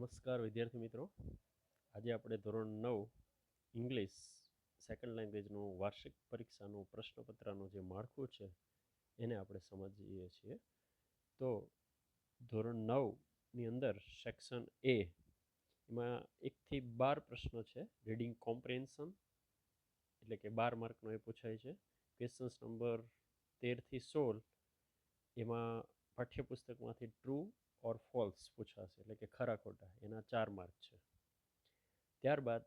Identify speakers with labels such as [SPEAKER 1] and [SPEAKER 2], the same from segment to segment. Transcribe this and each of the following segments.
[SPEAKER 1] નમસ્કાર, વિદ્યાર્થી મિત્રો. આજે આપણે ધોરણ નવ, ઇંગ્લિશ સેકન્ડ લેંગ્વેજનું વાર્ષિક પરીક્ષાનું પ્રશ્નપત્રનું જે માળખું છે, એને આપણે સમજીએ છીએ. તો ધોરણ નવની અંદર સેક્શન એ એમાં એકથી બાર પ્રશ્નો છે. રીડિંગ કોમ્પ્રિહેન્શન એટલે કે બાર માર્કનો એ પૂછાય છે. ક્વેશ્ચન્સ નંબર તેરથી સોળ, એમાં પાઠ્યપુસ્તકમાંથી ટ્રુ ઓર ફોલ્સ પૂછાશે, એટલે કે ખરા ખોટા, એના ચાર માર્ક છે. ત્યારબાદ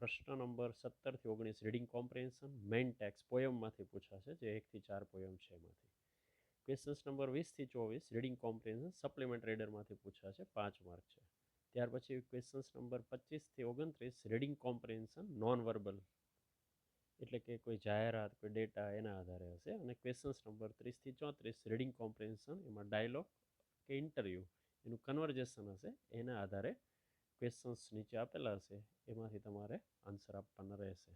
[SPEAKER 1] પ્રશ્ન નંબર સત્તરથી ઓગણીસ રીડિંગ કોમ્પ્રિહેન્શન મેઇન ટેક્સ પોયમમાંથી પૂછાશે, જે એકથી ચાર પોયમ છે એમાંથી. ક્વેશ્ચન્સ નંબર વીસથી ચોવીસ રીડિંગ કોમ્પ્રિહેન્શન સપ્લિમેન્ટ રીડરમાંથી પૂછાશે, પાંચ માર્ક છે. ત્યાર પછી ક્વેશ્ચન્સ નંબર પચીસથી ઓગણત્રીસ રીડિંગ કોમ્પ્રિહેન્શન નોન વર્બલ એટલે કે કોઈ જાહેરાત, કોઈ ડેટા એના આધારે હશે. અને ક્વેશ્ચન્સ નંબર ત્રીસથી ચોત્રીસ રીડિંગ કોમ્પ્રિહેન્શન એમાં ડાયલોગ કે ઇન્ટરવ્યૂ એનું કન્વર્જેશન હશે, એના આધારે ક્વેશ્ચન્સ નીચે આપેલા હશે, એમાંથી તમારે આન્સર આપવાના રહેશે.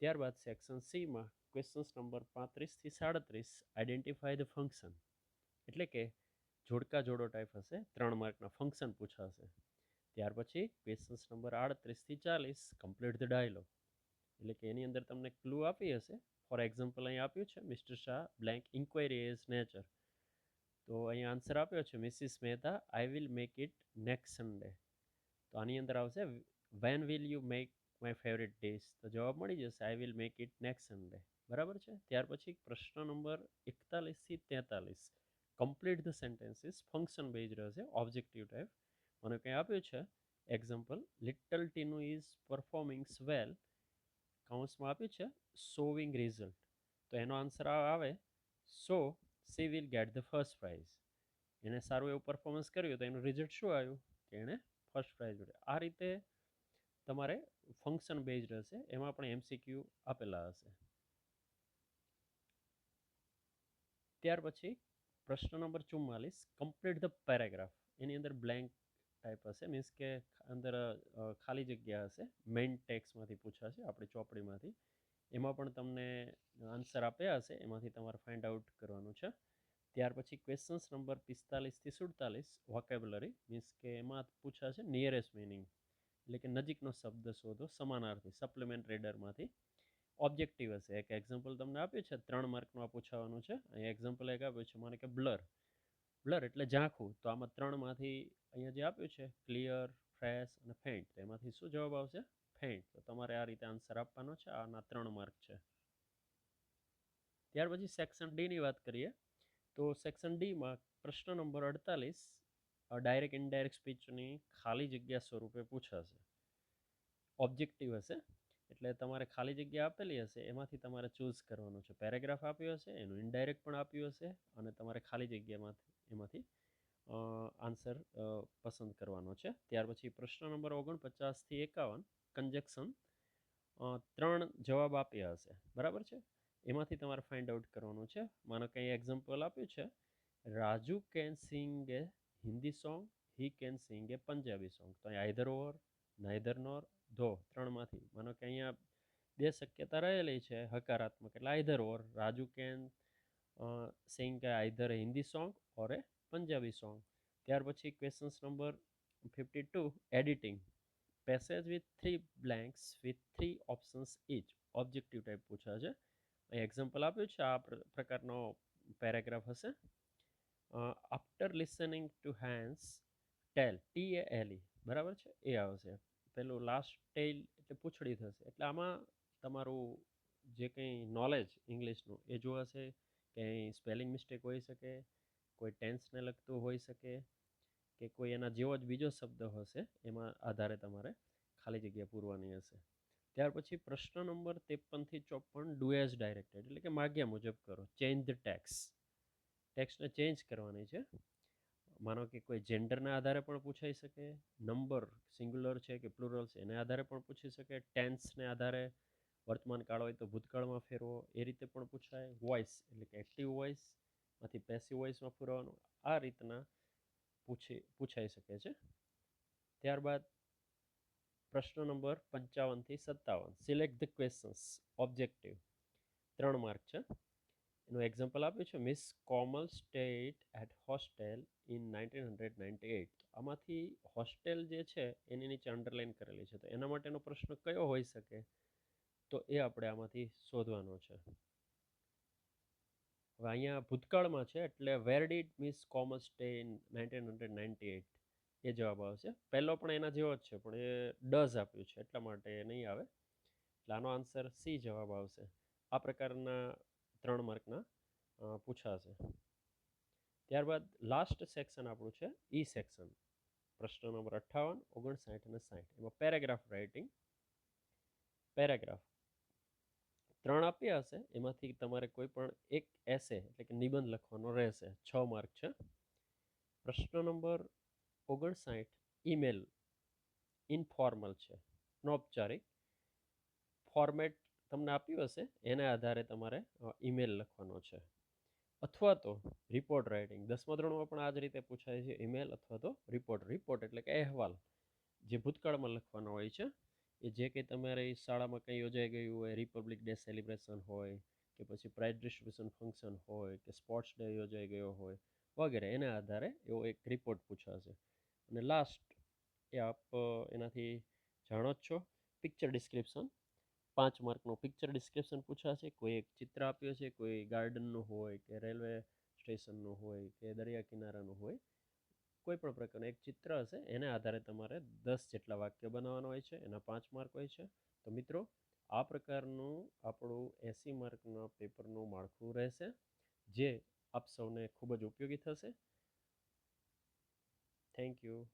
[SPEAKER 1] ત્યારબાદ સેક્શન સીમાં ક્વેશ્ચન્સ નંબર પાંત્રીસથી સાડત્રીસ આઈડેન્ટિફાય ધ ફંક્શન એટલે કે જોડકા જોડો ટાઈપ હશે, ત્રણ માર્કના ફંક્શન પૂછાશે. ત્યાર પછી ક્વેશ્ચન્સ નંબર આડત્રીસથી ચાલીસ કમ્પ્લીટ ધ ડાયલોગ એટલે કે એની અંદર તમને ક્લુ આપી હશે. ફોર એક્ઝામ્પલ અહીં આપ્યું છે mister Shah blank inquiry is nature તો અહીં આન્સર આપ્યો છે missus Mehta I will make it next Sunday તો આની અંદર આવશે when will you make my favourite days તો જવાબ મળી જશે I will make it next Sunday બરાબર છે? ત્યાર પછી પ્રશ્ન નંબર એકતાલીસથી તેતાલીસ. Complete the sentences function base રહેશે ઓબ્જેક્ટિવ ટાઈપ મને કંઈ આપ્યું છે? Example little Tinu is performings well કાઉન્સમાં આપ્યું છે સોવિંગ રિઝલ્ટ તો એનો આન્સર આવે so she will get the first prize એણે સારું એવું પરફોર્મન્સ કર્યું તો એનું રિઝલ્ટ શું આવ્યું? કે એણે ફર્સ્ટ પ્રાઇઝ મળ્યો આ રીતે તમારે ફંક્શન બેઝડ હશે. એમાં પણ એમસીક્યુ આપેલા હશે. ત્યાર પછી પ્રશ્ન નંબર ચુમ્માલીસ કમ્પ્લીટ ધ પેરેગ્રાફ એની અંદર બ્લેન્ક ટાઈપ હશે. મીન્સ કે અંદર ખાલી જગ્યા હશે. મેઇન ટેક્સમાંથી પૂછાશે. આપણી ચોપડીમાંથી. એમાં પણ તમને આન્સર આપ્યા હશે એમાંથી તમારે ફાઇન્ડ આઉટ કરવાનું છે. ત્યાર પછી ક્વેશ્ચન્સ નંબર પિસ્તાલીસથી સુડતાલીસ વોકેબ્યુલરી મીન્સ કે એમાં પૂછાશે નિયરેસ્ટ મિનિંગ એટલે કે નજીકનો શબ્દ શોધો સમાનાર્થી સપ્લિમેન્ટ રેડરમાંથી ઓબ્જેક્ટિવ હશે. એક એક્ઝામ્પલ તમને આપ્યું છે, ત્રણ માર્કનું આ પૂછાવાનું છે. અહીંયા એક્ઝામ્પલ એક આપ્યું છે, મારે કે બ્લર બ્લર એટલે ઝાંખું. તો આમાં ત્રણમાંથી અહીંયા જે આપ્યું છે ક્લિયર ફ્રેશ અને ફેન્ટ તો એમાંથી શું જવાબ આવશે? ફેન્ટ તો તમારે આ રીતે આન્સર આપવાનો છે. આના ત્રણ માર્ક છે. ત્યાર પછી સેક્શન ડીની વાત કરીએ, તો સેક્શન ડીમાં પ્રશ્ન નંબર અડતાલીસ ડાયરેક્ટ ઇનડાયરેક્ટ સ્પીચની ખાલી જગ્યા સ્વરૂપે પૂછાશે. ઓબ્જેક્ટિવ હશે, એટલે તમારે ખાલી જગ્યા આપેલી હશે, એમાંથી તમારે ચૂઝ કરવાનું છે. પેરેગ્રાફ આપ્યો હશે, એનું ઇનડાયરેક્ટ પણ આપ્યું હશે, અને તમારે ખાલી જગ્યામાંથી, એમાંથી આન્સર પસંદ કરવાનો છે. ત્યાર પછી પ્રશ્ન નંબર ઓગણપચાસથી એકાવન કન્જેક્શન ત્રણ જવાબ આપ્યા હશે. બરાબર છે? એમાંથી તમારે ફાઇન્ડ આઉટ કરવાનું છે. માનો કંઈ એક્ઝામ્પલ આપ્યું છે? Raju can sing a Hindi song he can sing a Punjabi song તો અહીંયા આઈધર ઓવર નાઈધર નોર ધો, ત્રણમાંથી. માનો કે અહીંયા બે શક્યતા રહેલી છે, હકારાત્મક. એટલે either or Raju can sing કે either Hindi song or a Punjabi song. ત્યાર પછી questions number fifty two editing passage with three blanks with three options each objective type પૂછ્યા છે. અહીં એક્ઝામ્પલ આપ્યું છે. આ પ્રકારનો પેરેગ્રાફ હશે. After listening to hands tell T A L E બરાબર છે? એ આવશે. પેલું લાસ્ટ ટેલ એટલે પૂછડી થશે. એટલે આમાં તમારું જે કંઈ નોલેજ ઇંગ્લિશનું એ જોવાશે કંઈ સ્પેલિંગ મિસ્ટેક હોઈ શકે. કોઈ ટેન્સને લગતું હોઈ શકે કે કોઈ એના જેવો જ બીજો શબ્દ હશે, એમાં આધારે તમારે ખાલી જગ્યા પૂરવાની હશે. ત્યાર પછી પ્રશ્ન નંબર ત્રેપનથી ચોપન ડુ એઝ ડાયરેક્ટેડ એટલે કે માગ્યા મુજબ કરો. ચેન્જ ધ ટેક્સ ટેક્સને ચેન્જ કરવાની છે. માનો કે કોઈ જેન્ડરના આધારે પણ પૂછાઈ શકે નંબર સિંગ્યુલર છે કે પ્લુરલ છે, એને આધારે પણ પૂછી શકે. ટેન્સને આધારે વર્તમાન કાળ હોય તો ભૂતકાળમાં ફેરવો, એ રીતે પણ પૂછાય. વોઇસ એટલે કે એક્ટિવ વોઇસમાંથી પેસિવ વોઇસમાં પુરાવાનું આ રીતના પૂછી, પૂછાઈ શકે છે. ત્યારબાદ પ્રશ્ન નંબર પંચાવનથી સત્તાવન. સિલેક્ટ ધ ક્વેશ્ચન્સ ઓબ્જેક્ટિવ ત્રણ માર્ક છે. એનું એક્ઝામ્પલ આપ્યું છે. Miss Komal stayed at hostel in nineteen hundred ninety eight આમાંથી હોસ્ટેલ જે છે, એની નીચે અંડરલાઇન કરેલી છે. તો એના માટેનો પ્રશ્ન કયો હોઈ શકે? તો એ આપણે આમાંથી શોધવાનો છે. હવે અહીંયા ભૂતકાળમાં છે, એટલે where did miss Komal stay in nineteen hundred ninety eight એ જવાબ આવશે. પહેલો પણ એના જેવો જ છે, પણ એ ડઝ આપ્યું છે, એટલા માટે એ નહીં આવે. એટલે આનો આન્સર સી જવાબ આવશે. આ પ્રકારના ત્રણ માર્કના પૂછાશે. ત્યારબાદ લાસ્ટ સેક્શન આપણું છે ઈ સેક્શન પ્રશ્ન નંબર અઠ્ઠાવન, ઓગણસાઠ અને સાઠ. એમાં પેરેગ્રાફ રાઇટિંગ પેરેગ્રાફ ત્રણ આપ્યા હશે. એમાંથી તમારે કોઈ પણ એક એસે, એટલે કે નિબંધ લખવાનો રહેશે. છ માર્ક છે. પ્રશ્ન નંબર ઓગણસાઠ, ઈમેલ ઇનફોર્મલ છે. અનૌપચારિક ફોર્મેટ તમને આપ્યું હશે. એના આધારે તમારે ઈમેલ લખવાનો છે. અથવા તો રિપોર્ટ રાઇટિંગ દસમા ધોરણમાં પણ આ જ રીતે પૂછાય છે ઈમેલ અથવા તો રિપોર્ટ રિપોર્ટ એટલે કે અહેવાલ, જે ભૂતકાળમાં લખવાનો હોય છે. એ જે કંઈ તમારી શાળામાં કંઈ યોજાઈ ગયું હોય, રિપબ્લિક ડે સેલિબ્રેશન હોય કે પછી પ્રાઇઝ ડિસ્ટ્રીબ્યુશન ફંક્શન હોય કે સ્પોર્ટ્સ ડે યોજાઈ ગયો હોય વગેરે, એના આધારે એવો એક રિપોર્ટ પૂછાશે. અને લાસ્ટ એ આપ એનાથી જાણો જ છો પિક્ચર ડિસ્ક્રિપ્શન પાંચ માર્કનું પિક્ચર ડિસ્ક્રિપ્શન પૂછાશે, કોઈ એક ચિત્ર આપ્યું છે, કોઈ ગાર્ડનનું હોય કે રેલવે સ્ટેશનનું હોય કે દરિયા કિનારાનું હોય કોઈ પણ પ્રકારનું. એક ચિત્ર હશે, એના આધારે તમારે દસ જેટલા વાક્ય બનાવવાના હોય છે, એના પાંચ માર્ક હોય છે. તો મિત્રો, આ પ્રકારનું આપણું એંસી માર્કના પેપરનું માળખું રહેશે, જે આપ સૌને ખૂબ જ ઉપયોગી થશે. Thank you.